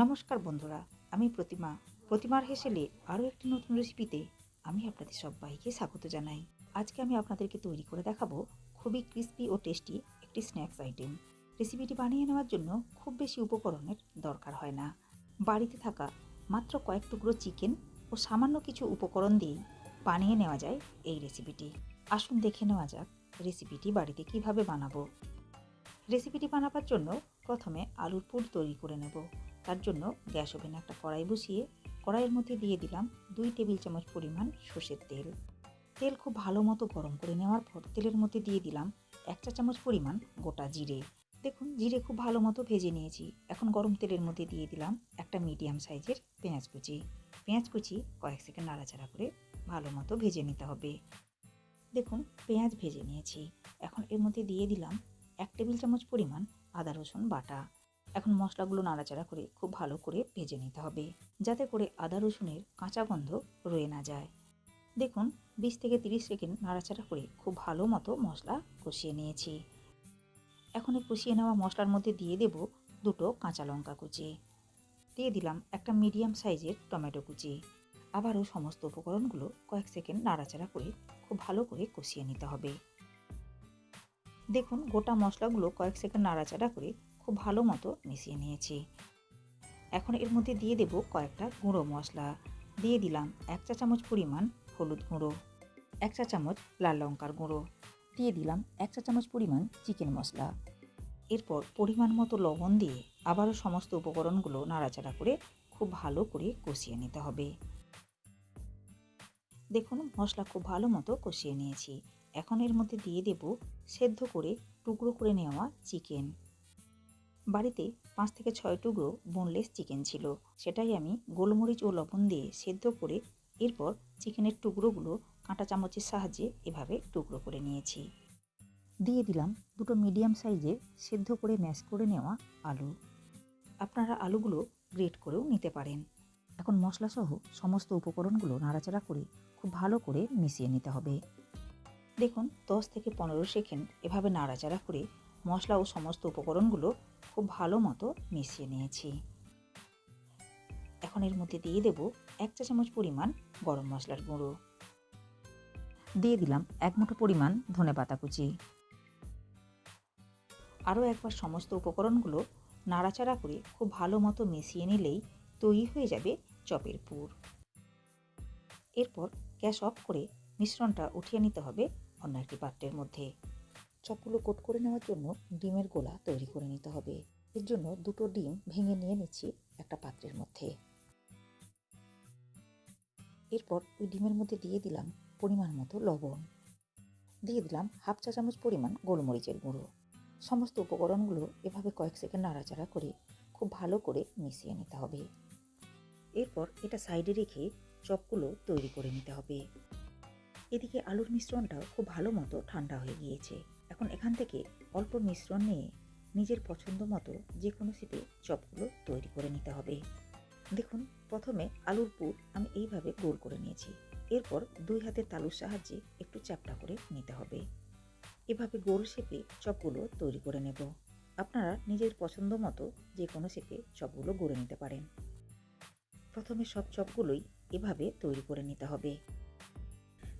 নমস্কার বন্ধুরা, আমি প্রতিমা। প্রতিমার হেসেলে আরও একটি নতুন রেসিপিতে আমি আপনাদের সবাইকে স্বাগত জানাই। আজকে আমি আপনাদেরকে তৈরি করে দেখাবো খুবই ক্রিস্পি ও টেস্টি একটি স্ন্যাক্স আইটেম রেসিপিটি বানিয়ে নেওয়ার জন্য খুব বেশি উপকরণের দরকার হয় না। বাড়িতে থাকা মাত্র কয়েক টুকরো চিকেন ও সামান্য কিছু উপকরণ দিয়েই বানিয়ে নেওয়া যায় এই রেসিপিটি আসুন দেখে নেওয়া যাক রেসিপিটি বাড়িতে কীভাবে বানাবো। রেসিপিটি বানাবার জন্য প্রথমে আলুর পুর তৈরি করে নেব। তার জন্য গ্যাস ওভেনে একটা কড়াই বসিয়ে কড়াইয়ের মধ্যে দিয়ে দিলাম দুই টেবিল চামচ পরিমাণ সর্ষের তেল। তেল খুব ভালো মতো গরম করে নেওয়ার পর তেলের মধ্যে দিয়ে দিলাম এক চা চামচ পরিমাণ গোটা জিরে। দেখুন, জিরে খুব ভালো মতো ভেজে নিয়েছি। এখন গরম তেলের মধ্যে দিয়ে দিলাম একটা মিডিয়াম সাইজের পেঁয়াজ কুচি। পেঁয়াজ কুচি কয়েক সেকেন্ড নাড়াচাড়া করে ভালো মতো ভেজে নিতে হবে। দেখুন, পেঁয়াজ ভেজে নিয়েছি। এখন এর মধ্যে দিয়ে দিলাম এক টেবিল চামচ পরিমাণ আদা রসুন বাটা। এখন মশলাগুলো নাড়াচাড়া করে খুব ভালো করে ভেজে নিতে হবে, যাতে করে আদা রসুনের কাঁচা গন্ধ রয়ে না যায়। দেখুন, বিশ থেকে তিরিশ সেকেন্ড নাড়াচাড়া করে খুব ভালো মতো মশলা কষিয়ে নিয়েছি। এখন এই কষিয়ে নেওয়া মশলার মধ্যে দিয়ে দেব দুটো কাঁচা লঙ্কা কুচি। দিয়ে দিলাম একটা মিডিয়াম সাইজের টমেটো কুচি। আবারও সমস্ত উপকরণগুলো কয়েক সেকেন্ড নাড়াচাড়া করে খুব ভালো করে কষিয়ে নিতে হবে। দেখুন, গোটা মশলাগুলো কয়েক সেকেন্ড নাড়াচাড়া করে খুব ভালো মতো মিশিয়ে নিয়েছি। এখন এর মধ্যে দিয়ে দেব কয়েকটা গুঁড়ো মশলা। দিয়ে দিলাম এক চা চামচ পরিমাণ হলুদ গুঁড়ো, এক চা চামচ লাল লঙ্কার গুঁড়ো, দিয়ে দিলাম এক চা চামচ পরিমাণ চিকেন মশলা। এরপর পরিমাণ মতো লবণ দিয়ে আবারও সমস্ত উপকরণগুলো নাড়াচাড়া করে খুব ভালো করে কষিয়ে নিতে হবে। দেখুন, মশলা খুব ভালো মতো কষিয়ে নিয়েছি। এখন এর মধ্যে দিয়ে দেব সেদ্ধ করে টুকরো করে নেওয়া চিকেন। বাড়িতে পাঁচ থেকে ছয় টুকরো বোনলেস চিকেন ছিল। সেটাই আমি গোলমরিচ ও লবণ দিয়ে সেদ্ধ করে এরপর চিকেনের টুকরোগুলো কাঁটা চামচের সাহায্যে এভাবে টুকরো করে নিয়েছি। দিয়ে দিলাম দুটো মিডিয়াম সাইজের সেদ্ধ করে ম্যাশ করে নেওয়া আলু। আপনারা আলুগুলো গ্রেট করেও নিতে পারেন। এখন মশলাসহ সমস্ত উপকরণগুলো নাড়াচাড়া করে খুব ভালো করে মিশিয়ে নিতে হবে। দেখুন, দশ থেকে পনেরো সেকেন্ড এভাবে নাড়াচাড়া করে মশলা ও সমস্ত উপকরণগুলো খুব ভালো মতো মিশিয়ে নিয়েছি। এখন এর মধ্যে দিয়ে দেব এক চা চামচ পরিমাণ গরম মশলার গুঁড়ো। দিয়ে দিলাম এক মুঠো পরিমাণ ধনে পাতা কুচি। আরও একবার সমস্ত উপকরণগুলো নাড়াচাড়া করে খুব ভালো মতো মিশিয়ে নিলেই তৈরি হয়ে যাবে চপের পুর। এরপর গ্যাস অফ করে মিশ্রণটা উঠিয়ে নিতে হবে অন্য একটি পাত্রের মধ্যে। চপগুলো কোট করে নেওয়ার জন্য ডিমের গোলা তৈরি করে নিতে হবে। এর জন্য দুটো ডিম ভেঙে নিয়ে নিচ্ছি একটা পাত্রের মধ্যে। এরপর ওই ডিমের মধ্যে দিয়ে দিলাম পরিমাণ মতো লবণ। দিয়ে দিলাম হাফ চা চামচ পরিমাণ গোলমরিচের গুঁড়ো। সমস্ত উপকরণগুলো এভাবে কয়েক সেকেন্ড নাড়াচাড়া করে খুব ভালো করে মিশিয়ে নিতে হবে। এরপর এটা সাইডে রেখে চপগুলো তৈরি করে নিতে হবে। এদিকে আলুর মিশ্রণটাও খুব ভালো মতো ঠান্ডা হয়ে গিয়েছে। এখন এখান থেকে অল্প মিশ্রণ নিয়ে নিজের পছন্দ মতো যে কোনো শেপে চপগুলো তৈরি করে নিতে হবে। দেখুন, প্রথমে আলুর পুর আমি এইভাবে গোল করে নিয়েছি। এরপর দুই হাতের তালুর সাহায্যে একটু চ্যাপটা করে নিতে হবে। এভাবে গোল শেপে চপগুলো তৈরি করে নেব। আপনারা নিজের পছন্দ মতো যে কোনো শেপে চপগুলো গড়ে নিতে পারেন। প্রথমে সব চপগুলোই এভাবে তৈরি করে নিতে হবে।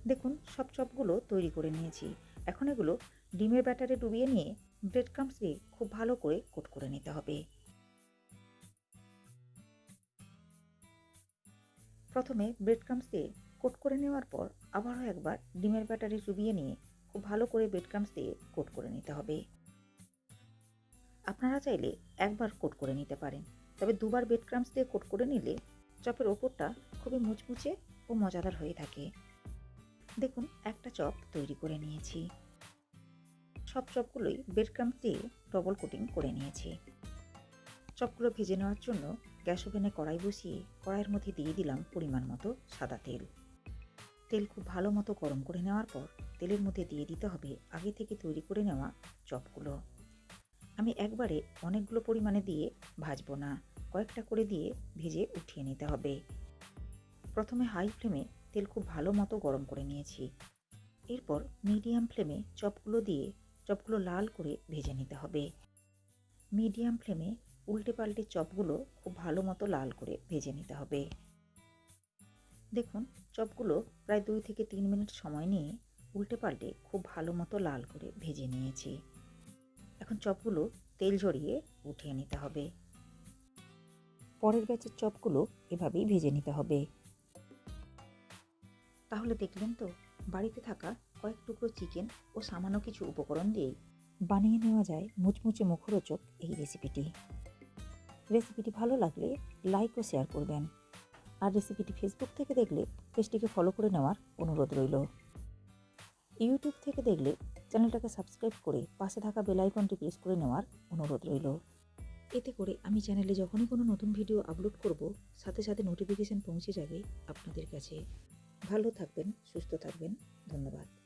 দেখুন, সব চপগুলো তৈরি করে নিয়েছি। এখন এগুলো ডিমের ব্যাটারে ডুবিয়ে নিয়ে ব্রেড ক্রামস দিয়ে খুব ভালো করে কোট করে নিতে হবে। প্রথমে ব্রেড ক্রামস দিয়ে কোট করে নেওয়ার পর আবারও একবার ডিমের ব্যাটারে ডুবিয়ে নিয়ে খুব ভালো করে ব্রেড ক্রামস দিয়ে কোট করে নিতে হবে। আপনারা চাইলে একবার কোট করে নিতে পারেন, তবে দুবার ব্রেড ক্রামস দিয়ে কোট করে নিলে চপের ওপরটা খুবই মুচমুচে ও মজাদার হয়ে থাকে। দেখুন, একটা চপ তৈরি করে নিয়েছি। সব চপগুলোই ক্রামস দিয়ে ডবল কোটিং করে নিয়েছি। চপগুলো ভেজে নেওয়ার জন্য গ্যাস ওভেনে কড়াই বসিয়ে কড়াইয়ের মধ্যে দিয়ে দিলাম পরিমাণ মতো সাদা তেল। তেল খুব ভালো মতো গরম করে নেওয়ার পর তেলের মধ্যে দিয়ে দিতে হবে আগে থেকে তৈরি করে নেওয়া চপগুলো। আমি একবারে অনেকগুলো পরিমাণে দিয়ে ভাজবো না, কয়েকটা করে দিয়ে ভেজে উঠিয়ে নিতে হবে। প্রথমে হাই ফ্লেমে তেল খুব ভালো মতো গরম করে নিয়েছি। এরপর মিডিয়াম ফ্লেমে চপগুলো দিয়ে চপগুলো লাল করে ভেজে নিতে হবে। মিডিয়াম ফ্লেমে উল্টে পাল্টে চপগুলো খুব ভালো মতো লাল করে ভেজে নিতে হবে। দেখুন, চপগুলো প্রায় দুই থেকে তিন মিনিট সময় নিয়ে উল্টে পাল্টে খুব ভালো মতো লাল করে ভেজে নিয়েছি। এখন চপগুলো তেল ঝরিয়ে উঠিয়ে নিতে হবে। পরের ব্যাচের চপগুলো এভাবেই ভেজে নিতে হবে। তাহলে দেখলেন তো, বাড়িতে থাকা কয়েক টুকরো চিকেন ও সামান্য কিছু উপকরণ দিয়েই বানিয়ে নেওয়া যায় মুচমুচে মুখরোচক এই রেসিপিটি রেসিপিটি ভালো লাগলে লাইক ও শেয়ার করবেন। আর রেসিপিটি ফেসবুক থেকে দেখলে পেজটিকে ফলো করে নেওয়ার অনুরোধ রইল। ইউটিউব থেকে দেখলে চ্যানেলটাকে সাবস্ক্রাইব করে পাশে থাকা বেল আইকনটি প্রেস করে নেওয়ার অনুরোধ রইল। এতে করে আমি চ্যানেলে যখনই কোনো নতুন ভিডিও আপলোড করব, সাথে সাথে নোটিফিকেশন পৌঁছে যাবে আপনাদের কাছে। ভালো থাকবেন, সুস্থ থাকবেন, ধন্যবাদ।